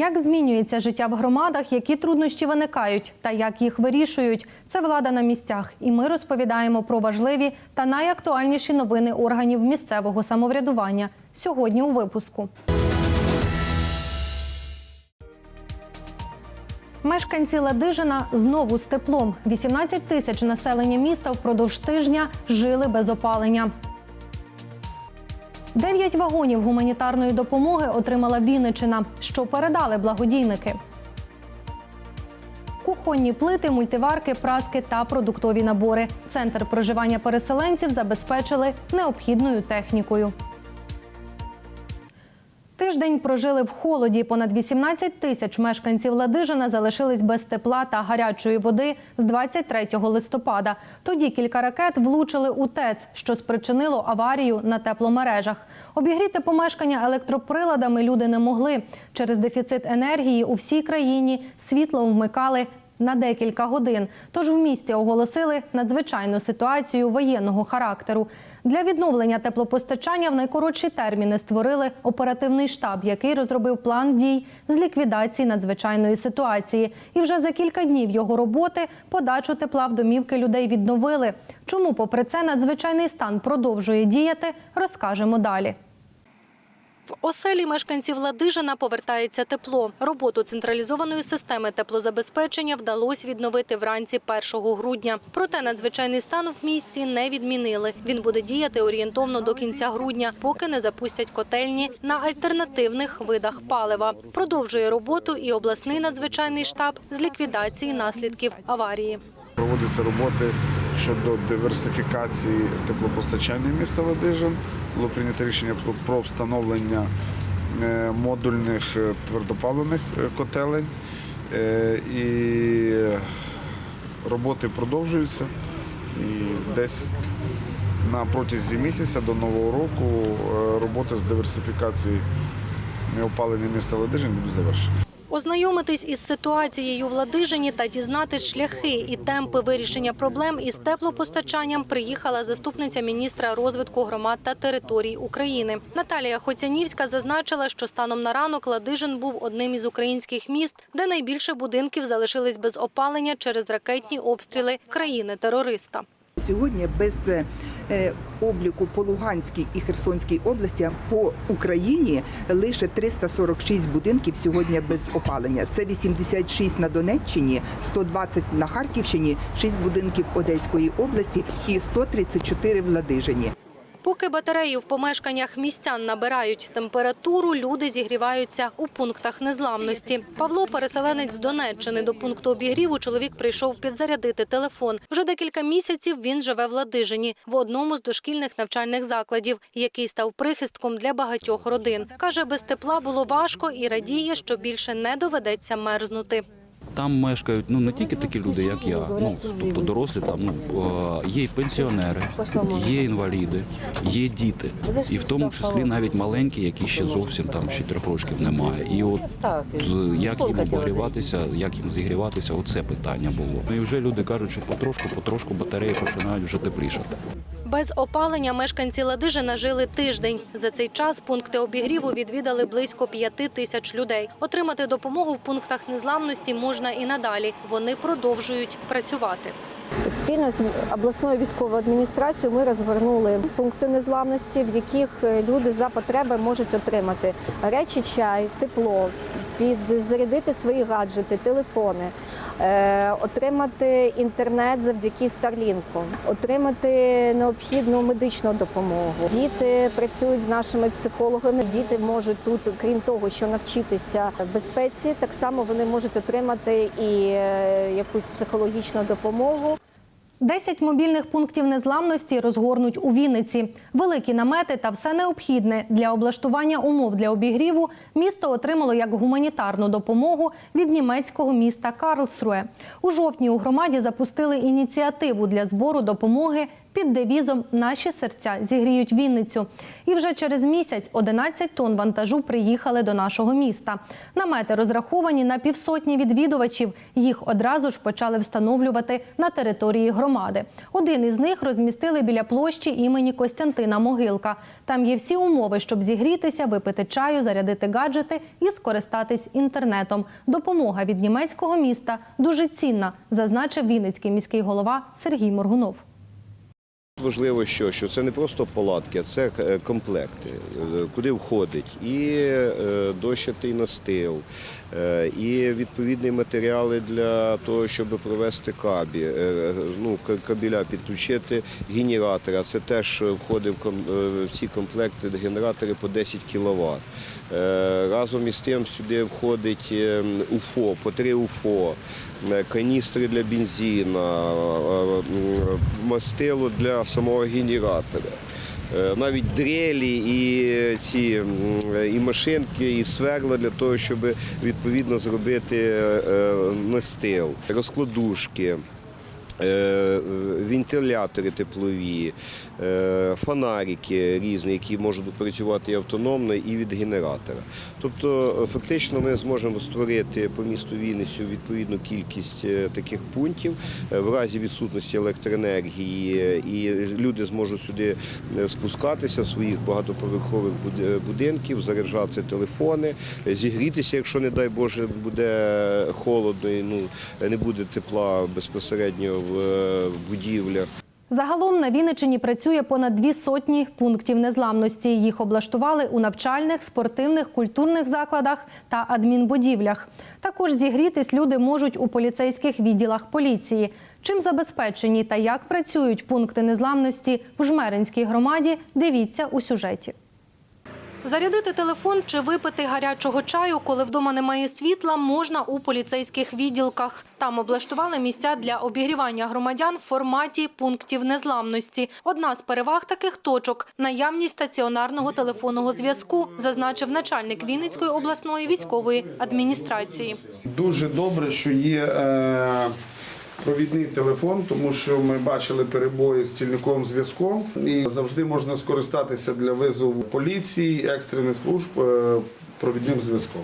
Як змінюється життя в громадах, які труднощі виникають та як їх вирішують? Це влада на місцях. І ми розповідаємо про важливі та найактуальніші новини органів місцевого самоврядування сьогодні у випуску. Мешканці Ладижина знову з теплом. 18 тисяч населення міста впродовж тижня жили без опалення. Дев'ять вагонів гуманітарної допомоги отримала Вінничина, що передали благодійники. Кухонні плити, мультиварки, праски та продуктові набори. Центр проживання переселенців забезпечили необхідною технікою. Тиждень прожили в холоді. Понад 18 тисяч мешканців Ладижина залишились без тепла та гарячої води з 23 листопада. Тоді кілька ракет влучили у ТЕЦ, що спричинило аварію на тепломережах. Обігріти помешкання електроприладами люди не могли. Через дефіцит енергії у всій країні світло вмикали на декілька годин. Тож в місті оголосили надзвичайну ситуацію воєнного характеру. Для відновлення теплопостачання в найкоротші терміни створили оперативний штаб, який розробив план дій з ліквідації надзвичайної ситуації. І вже за кілька днів його роботи подачу тепла в домівки людей відновили. Чому, попри це, надзвичайний стан продовжує діяти, розкажемо далі. В оселі мешканців Ладижина повертається тепло. Роботу централізованої системи теплозабезпечення вдалося відновити вранці 1 грудня. Проте надзвичайний стан в місті не відмінили. Він буде діяти орієнтовно до кінця грудня, поки не запустять котельні на альтернативних видах палива. Продовжує роботу і обласний надзвичайний штаб з ліквідації наслідків аварії. Проводяться роботи щодо диверсифікації теплопостачання міста Ладижин. Було прийнято рішення про- встановлення е, модульних е, твердопаливних е, котелень. І роботи продовжуються. І десь на протязі місяця до Нового року роботи з диверсифікації опалення міста Ладижин будуть завершені. Ознайомитись із ситуацією в Ладижині та дізнатись шляхи і темпи вирішення проблем із теплопостачанням приїхала заступниця міністра розвитку громад та територій України. Наталія Хоцянівська зазначила, що станом на ранок Ладижин був одним із українських міст, де найбільше будинків залишились без опалення через ракетні обстріли країни-терориста. Сьогодні без е, обліку по Луганській і Херсонській області по Україні лише 346 будинків сьогодні без опалення. Це 86 на Донеччині, 120 на Харківщині, 6 будинків Одеської області і 134 в Ладижині. Поки батареї в помешканнях містян набирають температуру, люди зігріваються у пунктах незламності. Павло, переселенець з Донеччини, до пункту обігріву чоловік прийшов підзарядити телефон. Вже декілька місяців він живе в Ладижині в одному з дошкільних навчальних закладів, який став прихистком для багатьох родин. каже, без тепла було важко і радіє, що більше не доведеться мерзнути. Там мешкають ну не тільки такі люди, як я, ну тобто дорослі там ну е, є і пенсіонери, є інваліди, є діти, і в тому числі навіть маленькі, які ще зовсім там ще трьох років немає. І от е, як їм обогріватися, як їм зігріватися, оце питання було. Ну і вже люди кажуть, що потрошку, потрошку батареї починають вже теплішати. Без опалення мешканці Ладижина жили тиждень. За цей час пункти обігріву відвідали близько п'яти тисяч людей. Отримати допомогу в пунктах незламності можна і надалі. Вони продовжують працювати. Спільно з обласною військовою адміністрацією ми розгорнули пункти незламності, в яких е, люди за потреби можуть отримати гарячий чай, тепло, підзарядити свої гаджети, телефони, отримати інтернет завдяки Старлінку, отримати необхідну медичну допомогу. Діти працюють з нашими психологами. Діти можуть тут, крім того, що навчитися безпеці, так само вони можуть отримати і е, якусь психологічну допомогу. Десять мобільних пунктів незламності розгорнуть у Вінниці. Великі намети та все необхідне для облаштування умов для обігріву місто отримало як гуманітарну допомогу від німецького міста Карлсруе. У жовтні у громаді запустили ініціативу для збору допомоги під девізом Наші серця зігріють Вінницю. І вже через місяць 11 тонн вантажу приїхали до нашого міста. Намети розраховані на півсотні відвідувачів. Їх одразу ж почали встановлювати на території громади. Один із них розмістили біля площі імені Костянтина Могилка. Там є всі умови, щоб зігрітися, випити чаю, зарядити гаджети і скористатись інтернетом. Допомога від німецького міста дуже цінна, зазначив Вінницький міський голова Сергій Моргунов. Важливо, що, що це не просто палатки, а це е, комплекти, е, куди входить і е, дощатий настил, і відповідні матеріали для того, щоб провести кабі, ну, к- кабеля, підключити генератора. Це теж входить в ці комплекти генератори по 10 кВт. Разом із тим сюди входить е, УФО, по 3 УФО, каністри для бензина, м, мастило для самого генератора. Е, Навіть дрелі і ці і машинки, і сверла для того, щоб відповідно зробити е, настил, розкладушки. Е, Вентилятори теплові, е, фонарики різні, які можуть працювати і автономно, і від генератора. Тобто, е, фактично, ми зможемо створити по місту Вінницю відповідну кількість таких пунктів в разі відсутності електроенергії, і люди зможуть сюди спускатися своїх багатоповерхових будинків, заряджати телефони, зігрітися, якщо не дай Боже буде холодно і ну не буде тепла безпосередньо е, будівлях. Загалом на Вінниччині працює понад дві сотні пунктів незламності. Їх облаштували у навчальних, спортивних, культурних закладах та адмінбудівлях. Також зігрітись люди можуть у поліцейських відділах поліції. Чим забезпечені та як працюють пункти незламності в Жмеринській громаді, дивіться у сюжеті. Зарядити телефон чи випити гарячого чаю, коли вдома немає світла, можна у поліцейських відділках. Там облаштували місця для обігрівання громадян в форматі пунктів незламності. Одна з переваг таких точок наявність стаціонарного телефонного зв'язку, зазначив начальник Вінницької обласної військової адміністрації. Дуже добре, що є е, провідний телефон, тому що ми бачили перебої з цільниковим зв'язком, і завжди можна скористатися для визову поліції, екстрених служб е, провідним зв'язком.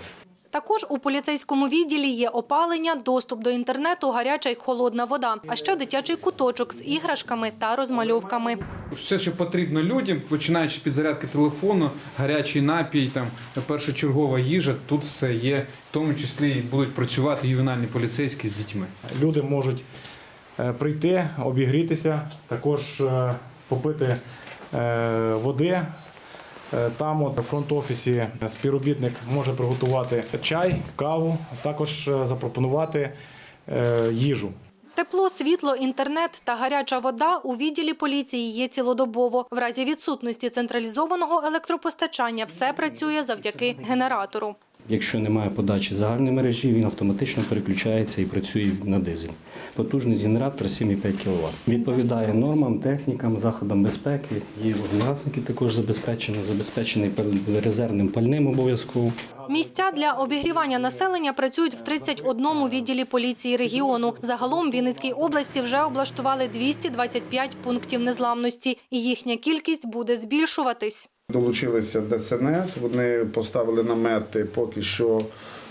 Також у поліцейському відділі є опалення, доступ до інтернету, гаряча й холодна вода, а ще дитячий куточок з іграшками та розмальовками. Все, що потрібно людям, починаючи з підзарядки телефону, гарячий напій, там першочергова їжа, тут все є. В тому числі і будуть працювати ювенальні поліцейські з дітьми. Люди можуть е, прийти, обігрітися, також е, попити е, води. Е, Там от в фронт-офісі співробітник може приготувати чай, каву, а також е, запропонувати е, їжу. Тепло, світло, інтернет та гаряча вода у відділі поліції є цілодобово. В разі відсутності централізованого електропостачання все працює завдяки генератору. Якщо немає подачі загальної мережі, він автоматично переключається і працює на дизель. Потужність генератора 7,5 кВт. Відповідає нормам, технікам, заходам безпеки. Є вогнегасники також забезпечені, забезпечений резервним пальним обов'язково. Місця для обігрівання населення працюють в 31 відділі поліції регіону. Загалом в Вінницькій області вже облаштували 225 пунктів незламності, і їхня кількість буде збільшуватись. Долучилися ДСНС, вони поставили намети поки що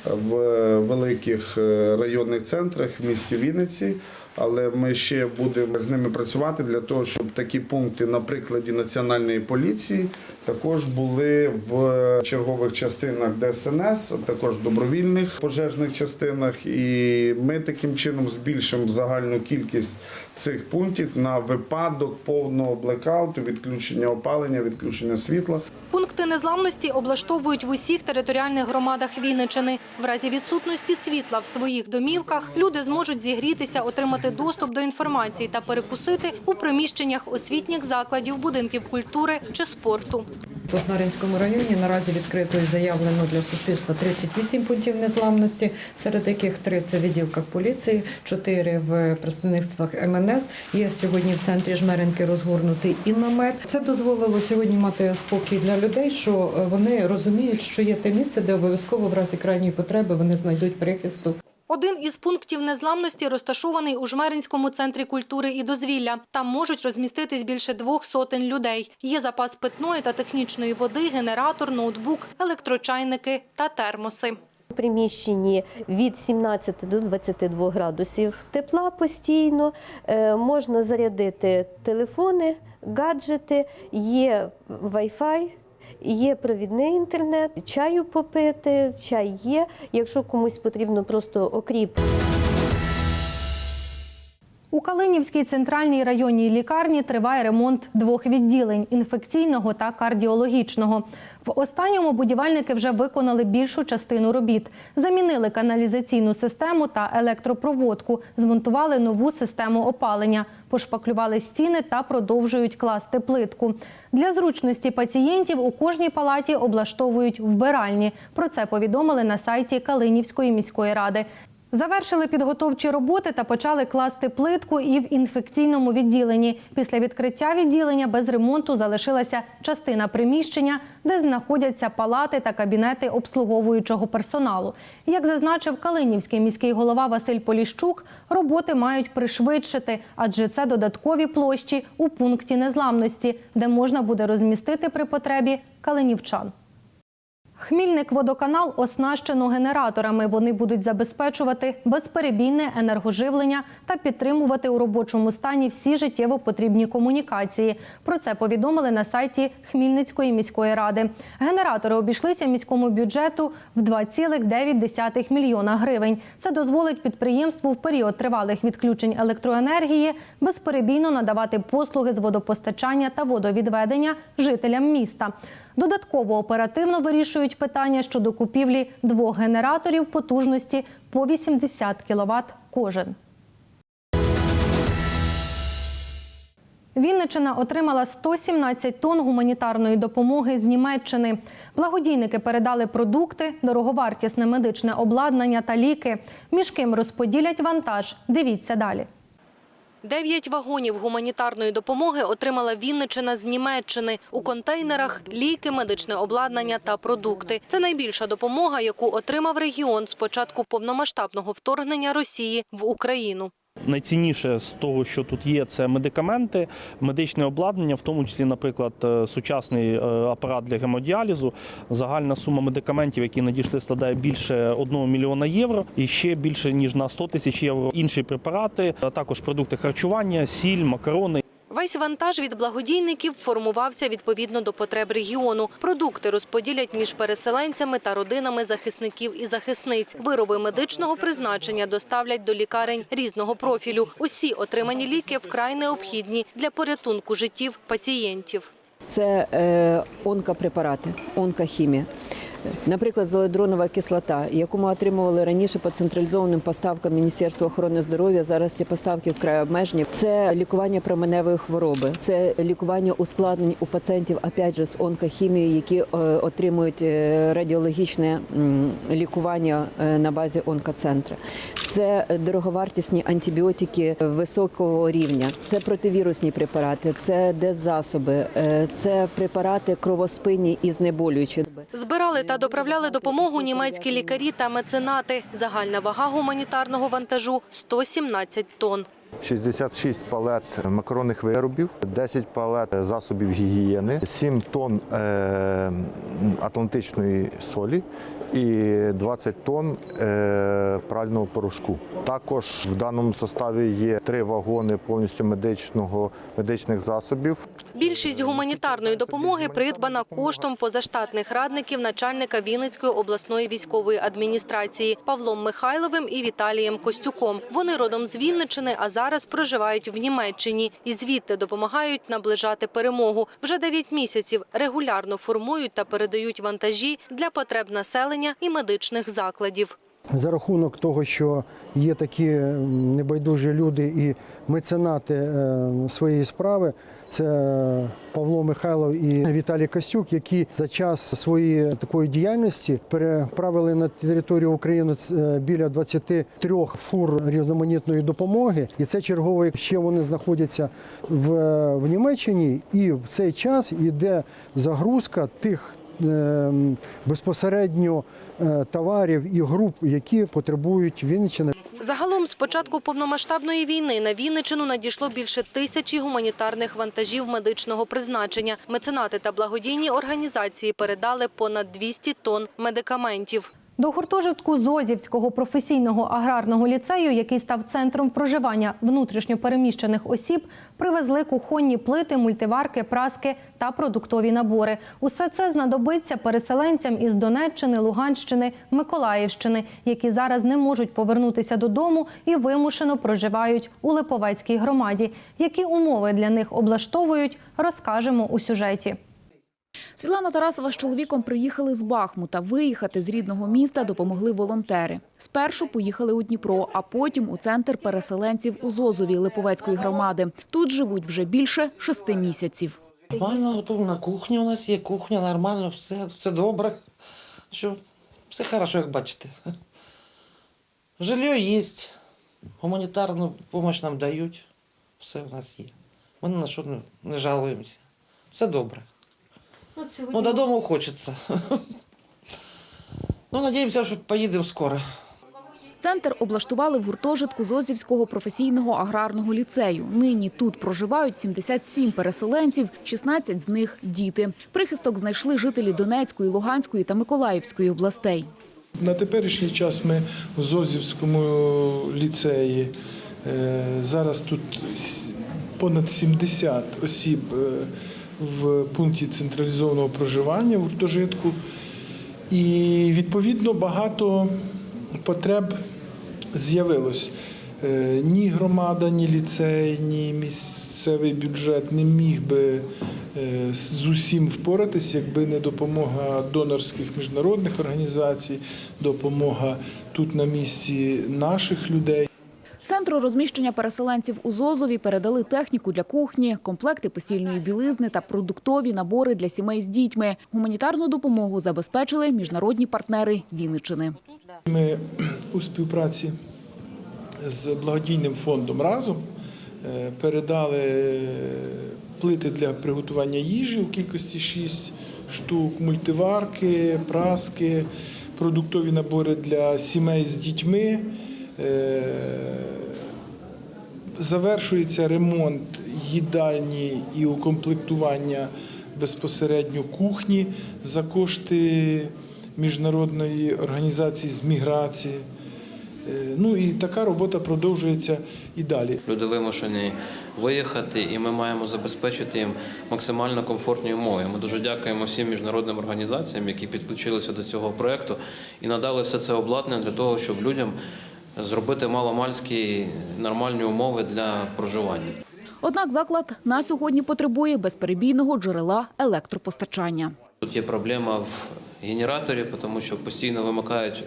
в великих е, районних центрах в місті Вінниці. Але ми ще будемо з ними працювати для того, щоб такі пункти на прикладі національної поліції також були в чергових частинах ДСНС, також добровільних пожежних частинах. І ми таким чином збільшимо загальну кількість цих пунктів на випадок повного блекауту, відключення опалення, відключення світла. Пункти незламності облаштовують в усіх територіальних громадах Вінничини. В разі відсутності світла в своїх домівках люди зможуть зігрітися, отримати доступ до інформації та перекусити у приміщеннях освітніх закладів, будинків культури чи спорту. По Жмеринському районі наразі відкрито і заявлено для суспільства 38 пунктів незламності, серед яких три це в відділках поліції, чотири в представництвах МНС. Є сьогодні в центрі Жмеринки розгорнутий і намет. Це дозволило сьогодні мати спокій для людей, що вони розуміють, що є те місце, де обов'язково в разі крайньої потреби вони знайдуть прихисту. Один із пунктів незламності розташований у Жмеринському центрі культури і дозвілля. Там можуть розміститись більше двох сотень людей. Є запас питної та технічної води, генератор, ноутбук, електрочайники та термоси. У приміщенні від 17 до 22 градусів тепла постійно. Е, Можна зарядити телефони, гаджети, є Wi-Fi, є провідний інтернет, чаю попити, чай є. Якщо комусь потрібно просто окріп У Калинівській центральній районній лікарні триває ремонт двох відділень інфекційного та кардіологічного. В останньому будівельники вже виконали більшу частину робіт. Замінили каналізаційну систему та електропроводку, змонтували нову систему опалення, пошпаклювали стіни та продовжують класти плитку. Для зручності пацієнтів у кожній палаті облаштовують вбиральні. Про це повідомили на сайті Калинівської міської ради. Завершили підготовчі роботи та почали класти плитку і в інфекційному відділенні. Після відкриття відділення без ремонту залишилася частина приміщення, де знаходяться палати та кабінети обслуговуючого персоналу. Як зазначив Калинівський міський голова Василь Поліщук, роботи мають пришвидшити, адже це додаткові площі у пункті незламності, де можна буде розмістити при потребі калинівчан. Хмільник водоканал оснащено генераторами. Вони будуть забезпечувати безперебійне енергоживлення та підтримувати у робочому стані всі життєво потрібні комунікації. Про це повідомили на сайті Хмільницької міської ради. Генератори обійшлися міському бюджету в 2,9 мільйона гривень. Це дозволить підприємству в період тривалих відключень електроенергії безперебійно надавати послуги з водопостачання та водовідведення жителям міста. Додатково оперативно вирішують питання щодо купівлі двох генераторів потужності по 80 кВт кожен. Вінничина отримала 117 тонн гуманітарної допомоги з Німеччини. Благодійники передали продукти, дороговартісне медичне обладнання та ліки. Між ким розподілять вантаж. Дивіться далі. Дев'ять вагонів гуманітарної допомоги отримала Вінничина з Німеччини. У контейнерах ліки, медичне обладнання та продукти. Це найбільша допомога, яку отримав регіон з початку повномасштабного вторгнення Росії в Україну. Найцінніше з того, що тут є, це медикаменти, медичне обладнання, в тому числі, наприклад, е, сучасний е, апарат для гемодіалізу. Загальна сума медикаментів, які надійшли, складає більше 1 мільйона євро і ще більше ніж на 100 тисяч євро інші препарати, а також продукти харчування, сіль, макарони. Весь вантаж від благодійників формувався відповідно до потреб регіону. Продукти розподілять між переселенцями та родинами захисників і захисниць. Вироби медичного призначення доставлять до лікарень різного профілю. Усі отримані ліки вкрай необхідні для порятунку життів пацієнтів. Це е, онкопрепарати, онкохімія. Наприклад, зеледронова кислота, яку ми отримували раніше по централізованим поставкам Міністерства охорони здоров'я. Зараз ці поставки вкрай обмежені. Це лікування променевої хвороби, це лікування ускладнень у пацієнтів, опять же, з онкохімією, які е, отримують е, радіологічне лікування е, на базі онкоцентру. Це дороговартісні антибіотики високого рівня, це противірусні препарати, це деззасоби, е, це препарати кровоспинні і знеболюючі. Збирали та доправляли допомогу німецькі лікарі та меценати. Загальна вага гуманітарного вантажу – 117 тонн. 66 палет макаронних виробів, 10 палет засобів гігієни, 7 тонн е, атлантичної солі і 20 тонн е, прального порошку. Також в даному составі є три вагони повністю медичного, медичних засобів. Більшість гуманітарної допомоги придбана коштом позаштатних радників начальника Вінницької обласної військової адміністрації Павлом Михайловим і Віталієм Костюком. Вони родом з Вінничини, а зараз проживають в Німеччині і звідти допомагають наближати перемогу. Вже 9 місяців регулярно формують та передають вантажі для потреб населення і медичних закладів. За рахунок того, що є такі небайдужі люди і меценати е, своєї справи, це Павло Михайлов і Віталій Костюк, які за час своєї такої діяльності переправили на територію України е, біля 23 фур різноманітної допомоги. І це черговий ще вони знаходяться в, в Німеччині, і в цей час йде загрузка тих е, безпосередньо е, товарів і груп, які потребують Вінниччини. Загалом з початку повномасштабної війни на Вінничину надійшло більше тисячі гуманітарних вантажів медичного призначення. Меценати та благодійні організації передали понад 200 тонн медикаментів. До гуртожитку Зозівського професійного аграрного ліцею, який став центром проживання внутрішньопереміщених осіб, привезли кухонні плити, мультиварки, праски та продуктові набори. Усе це знадобиться переселенцям із Донеччини, Луганщини, Миколаївщини, які зараз не можуть повернутися додому і вимушено проживають у Липовецькій громаді. Які умови для них облаштовують, розкажемо у сюжеті. Світлана Тарасова з чоловіком приїхали з Бахмута. Виїхати з рідного міста допомогли волонтери. Спершу поїхали у Дніпро, а потім у центр переселенців у Зозові Липовецької громади. Тут живуть вже більше шести місяців. Нормально готово на кухні. У нас є кухня, нормально, все, все добре. Що, все хорошо, як бачите. Жилье є, гуманітарну допомогу нам дають. Все у нас є. Ми на що не жалуємося. Все добре. Ну, додому хочеться. Ну, надіємося, що поїдемо скоро. Центр облаштували в гуртожитку Зозівського професійного аграрного ліцею. Нині тут проживають 77 переселенців, 16 з них – діти. Прихисток знайшли жителі Донецької, Луганської та Миколаївської областей. На теперішній час ми в Зозівському ліцеї. е, Зараз тут понад 70 осіб е, в пункті централізованого проживання в гуртожитку. І відповідно багато потреб з'явилось. Е, Ні громада, ні ліцей, ні місцевий бюджет не міг би е, з усім впоратись, якби не допомога донорських міжнародних організацій, допомога тут на місці наших людей. Центру розміщення переселенців у Зозові передали техніку для кухні, комплекти постільної білизни та продуктові набори для сімей з дітьми. Гуманітарну допомогу забезпечили міжнародні партнери Вінниччини. Ми у співпраці з благодійним фондом разом е, передали плити для приготування їжі у кількості 6 штук, мультиварки, праски, продуктові набори для сімей з дітьми. Е, Завершується ремонт їдальні і укомплектування безпосередньо кухні за кошти міжнародної організації з міграції. Е, Ну і така робота продовжується і далі. Люди вимушені виїхати, і ми маємо забезпечити їм максимально комфортні умови. Ми дуже дякуємо всім міжнародним організаціям, які підключилися до цього проекту і надали все це обладнання для того, щоб людям зробити маломальські нормальні умови для проживання. Однак заклад на сьогодні потребує безперебійного джерела електропостачання. Тут є проблема в генераторі, тому що постійно вимикають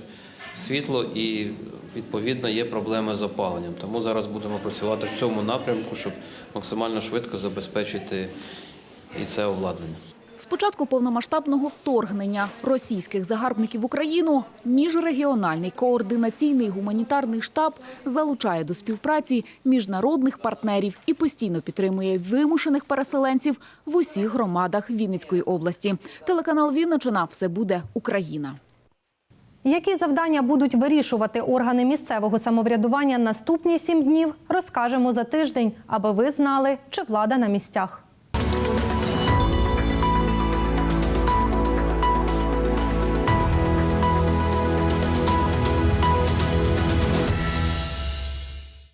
світло і відповідно є проблеми з опаленням. Тому зараз будемо працювати в цьому напрямку, щоб максимально швидко забезпечити і це обладнання. З початку повномасштабного вторгнення російських загарбників в Україну міжрегіональний координаційний гуманітарний штаб залучає до співпраці міжнародних партнерів і постійно підтримує вимушених переселенців в усіх громадах Вінницької області. Телеканал Вінничина все буде Україна. Які завдання будуть вирішувати органи місцевого самоврядування наступні сім днів, розкажемо за тиждень, аби ви знали, чи влада на місцях.